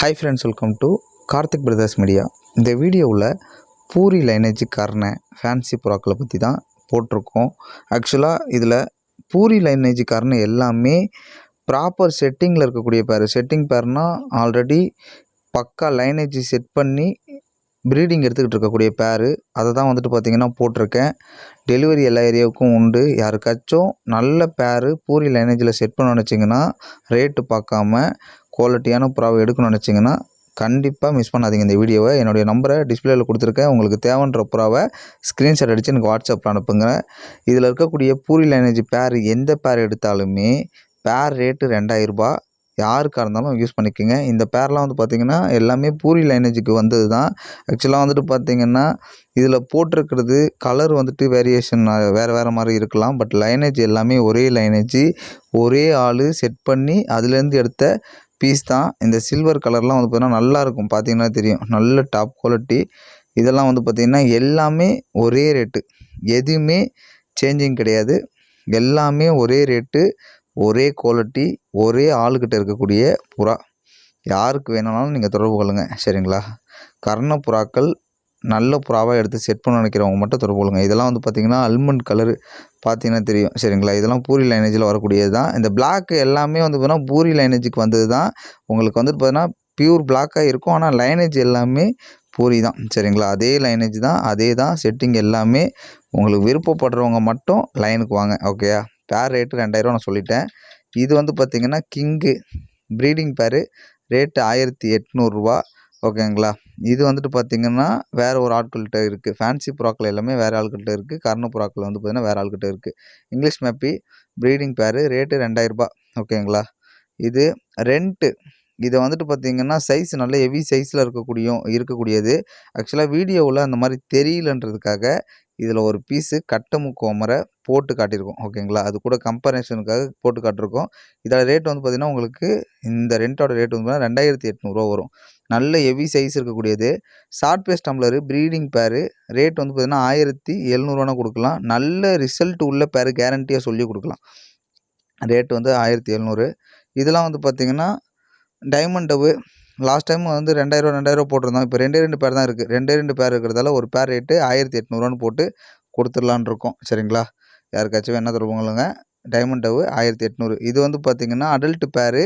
Hi friends welcome to Karthik brothers media இந்த வீடியோவில் puri லைனேஜுக்காரன fancy புறாக்களை பற்றி தான் போட்டிருக்கோம். ஆக்சுவலாக இதில் பூரி லைனேஜ் எல்லாமே ப்ராப்பர் செட்டிங்கில் இருக்கக்கூடிய பேர். செட்டிங் பேர்னால் ஆல்ரெடி பக்கா லைனேஜ் செட் பண்ணி ப்ரீடிங் எடுத்துக்கிட்டு இருக்கக்கூடிய பேர். அதை தான் வந்துட்டு பார்த்திங்கன்னா போட்டிருக்கேன். டெலிவரி எல்லா ஏரியாவுக்கும் உண்டு. யாருக்காச்சும் நல்ல பேர் பூரி லைனேஜில் செட் பண்ண நினச்சிங்கன்னா ரேட்டு பார்க்காம குவாலிட்டியான புறாவை எடுக்கணும்னு நினச்சிங்கன்னா கண்டிப்பாக மிஸ் பண்ணாதீங்க இந்த வீடியோவை என்னுடைய நம்பரை டிஸ்பிளேயில் கொடுத்துருக்கேன். உங்களுக்கு தேவைன்ற புறாவை ஸ்க்ரீன்ஷாட் அடித்து எனக்கு வாட்ஸ்அப்பில் அனுப்புங்க. இதில் இருக்கக்கூடிய பூரி லைனேஜ் பேர் எந்த பேர் எடுத்தாலுமே பேர் ரேட்டு ரெண்டாயிரரூபா யாருக்காக இருந்தாலும் யூஸ் பண்ணிக்கோங்க. இந்த பேர்லாம் வந்து பார்த்திங்கன்னா எல்லாமே பூரி லைனேஜுக்கு வந்தது தான் ஆக்சுவலாக வந்துட்டு பார்த்திங்கன்னா இதில் போட்டிருக்கிறது கலர் வந்துட்டு வேரியேஷன் வேறு வேறு மாதிரி இருக்கலாம். பட் லைனேஜ் எல்லாமே ஒரே லைனேஜ் ஒரே ஆள் செட் பண்ணி அதுலேருந்து எடுத்த பீஸ் தான். இந்த சில்வர் கலர்லாம் வந்து பார்த்திங்கன்னா நல்லாயிருக்கும். பார்த்தீங்கன்னா தெரியும். நல்ல டாப் குவாலிட்டி இதெல்லாம் வந்து பார்த்திங்கன்னா எல்லாமே ஒரே ரேட்டு எதுவுமே சேஞ்சிங் கிடையாது. எல்லாமே ஒரே ரேட்டு ஒரே குவாலிட்டி ஒரே ஆளுக்கிட்ட இருக்கக்கூடிய புறா. யாருக்கு வேணும்னாலும் நீங்கள் தொடர்பு கொள்ளுங்கள் சரிங்களா? கர்ண புறாக்கள் நல்ல புறாவாக எடுத்து செட் பண்ண நினைக்கிறவங்க மட்டும் தொடர்பு கொள்ளுங்கள் இதெல்லாம் வந்து பார்த்திங்கன்னா அல்மண்ட் கலரு பார்த்தீங்கன்னா தெரியும். சரிங்களா? இதெல்லாம் பூரி லைனேஜில் வரக்கூடியது தான். இந்த பிளாக் எல்லாமே வந்து பார்த்தீங்கன்னா பூரி லைனேஜுக்கு வந்தது தான். உங்களுக்கு வந்துட்டு பார்த்தீங்கன்னா பியூர் பிளாக்காக இருக்கும். ஆனால் லைனேஜ் எல்லாமே பூரி தான். சரிங்களா? அதே லைனேஜ் தான். அதே தான் செட்டிங் எல்லாமே. உங்களுக்கு விருப்பப்படுறவங்க மட்டும் லைனுக்கு வாங்க. ஓகேயா பேர் ரேட்டு ரெண்டாயிரம் நான் சொல்லிட்டேன். இது வந்து பார்த்திங்கன்னா கிங்கு ப்ரீடிங் பேரு ரேட்டு ஆயிரத்தி எட்நூறுரூவா ஓகேங்களா? இது வந்துட்டு பார்த்திங்கன்னா வேறு ஒரு ஆட்கள்கிட்ட இருக்குது ஃபேன்சி புறாக்கள் எல்லாமே வேறு ஆள்கிட்ட இருக்குது கர்ண புறாக்கள் வந்து பார்த்திங்கன்னா வேறு ஆள்கிட்ட இருக்குது இங்கிலீஷ் மேப்பி ப்ரீடிங் பேரு ரேட்டு ரெண்டாயிரரூபா ஓகேங்களா? இது ரெண்ட்டு இதை வந்துட்டு பார்த்திங்கன்னா சைஸ் நல்ல ஹெவி சைஸில் இருக்கக்கூடிய இருக்கக்கூடியது. ஆக்சுவலாக வீடியோவில் அந்த மாதிரி தெரியலன்றதுக்காக இதில் ஒரு பீஸு கட்டமு கோமரை போட்டு காட்டியிருக்கோம் ஓகேங்களா? அது கூட கம்பரேஷனுக்காக போட்டு காட்டிருக்கோம். இதோட ரேட் வந்து பார்த்திங்கன்னா உங்களுக்கு இந்த ரெண்டோட ரேட் வந்து பார்த்தீங்கன்னா ரெண்டாயிரத்தி எட்நூறுவா வரும். நல்ல ஹெவி சைஸ் இருக்கக்கூடியது. Short face tumbler breeding pair rate வந்து பார்த்திங்கன்னா ஆயிரத்தி எழுநூறுவானா கொடுக்கலாம். நல்ல ரிசல்ட் உள்ள பேரு கேரண்டியாக சொல்லி கொடுக்கலாம். ரேட் வந்து ஆயிரத்தி எழுநூறு. இதெல்லாம் வந்து பார்த்திங்கன்னா டைமண்ட் டவு லாஸ்ட் டைம் வந்து ரெண்டாயிரம் ரெண்டாயிரம் போட்டிருந்தோம் இப்போ ரெண்டே ரெண்டு பேர் தான் இருக்குது ரெண்டே ரெண்டு பேர் இருக்கிறதால ஒரு பேர் ரேட்டு ஆயிரத்தி எட்நூறுவான்னு போட்டு கொடுத்துடலான் இருக்கோம். சரிங்களா? யாருக்காச்சும் என்ன தொடர்புங்களுங்க டைமண்ட் டவு ஆயிரத்தி எட்நூறு. இது வந்து பார்த்திங்கன்னா அடல்ட் பேரு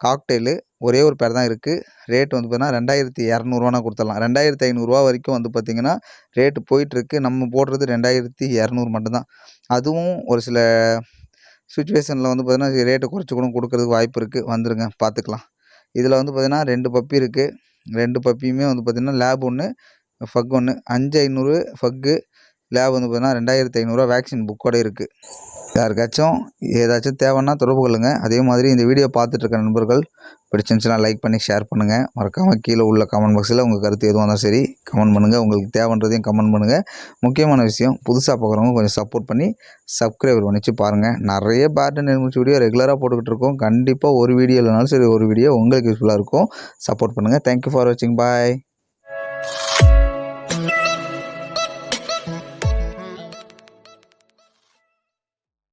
காக்டெயிலு ஒரே ஒரு பேர் தான் இருக்குது ரேட் வந்து பார்த்தீங்கன்னா ரெண்டாயிரத்தி இரநூறுவானா கொடுத்துடலாம். ரெண்டாயிரத்தி ஐநூறுரூவா வரைக்கும் வந்து பார்த்திங்கன்னா ரேட்டு போயிட்டுருக்கு. நம்ம போடுறது ரெண்டாயிரத்தி இரநூறு மட்டும்தான். அதுவும் ஒரு சில சுச்சுவேஷனில் வந்து பார்த்திங்கன்னா ரேட்டு குறைச்சி கூட கொடுக்கறதுக்கு வாய்ப்பு இருக்குது வந்துடுங்க பார்த்துக்கலாம் இதில் வந்து பார்த்திங்கன்னா ரெண்டு பப்பி இருக்குது ரெண்டு பப்பியுமே வந்து பார்த்திங்கன்னா லேப் ஒன்று ஃபக் ஒன்று அஞ்சு ஐநூறு ஃபக்கு லேப் வந்து பார்த்திங்கன்னா ரெண்டாயிரத்தி ஐநூறுரூவா வேக்சின் புக்கோடு இருக்குது யாருக்காச்சும் ஏதாச்சும் தேவைன்னா தொடர்பு கொள்ளுங்கள் அதே மாதிரி இந்த வீடியோ பார்த்துட்ருக்க நண்பர்கள் பிடிச்சிருந்துச்சுன்னா லைக் பண்ணி ஷேர் பண்ணுங்கள் மறக்காமல் கீழே உள்ள கமெண்ட் பாக்ஸில் உங்கள் கருத்து எதுவாக இருந்தாலும் சரி கமெண்ட் பண்ணுங்கள் உங்களுக்கு தேவைன்றதையும் கமெண்ட் பண்ணுங்கள் முக்கியமான விஷயம் புதுசாக பார்க்குறவங்க கொஞ்சம் சப்போர்ட் பண்ணி சப்ஸ்கிரைபர் பண்ணிச்சு பாருங்கள் நிறைய பேட்டர்ன் நிர்மிச்சு வீடியோ ரெகுலராக போட்டுக்கிட்டு இருக்கோம். கண்டிப்பாக ஒரு வீடியோ இல்லைனாலும் சரி ஒரு வீடியோ உங்களுக்கு யூஸ்ஃபுல்லாக இருக்கும். சப்போர்ட் பண்ணுங்கள் தேங்க்யூ ஃபார் வாட்சிங் பாய்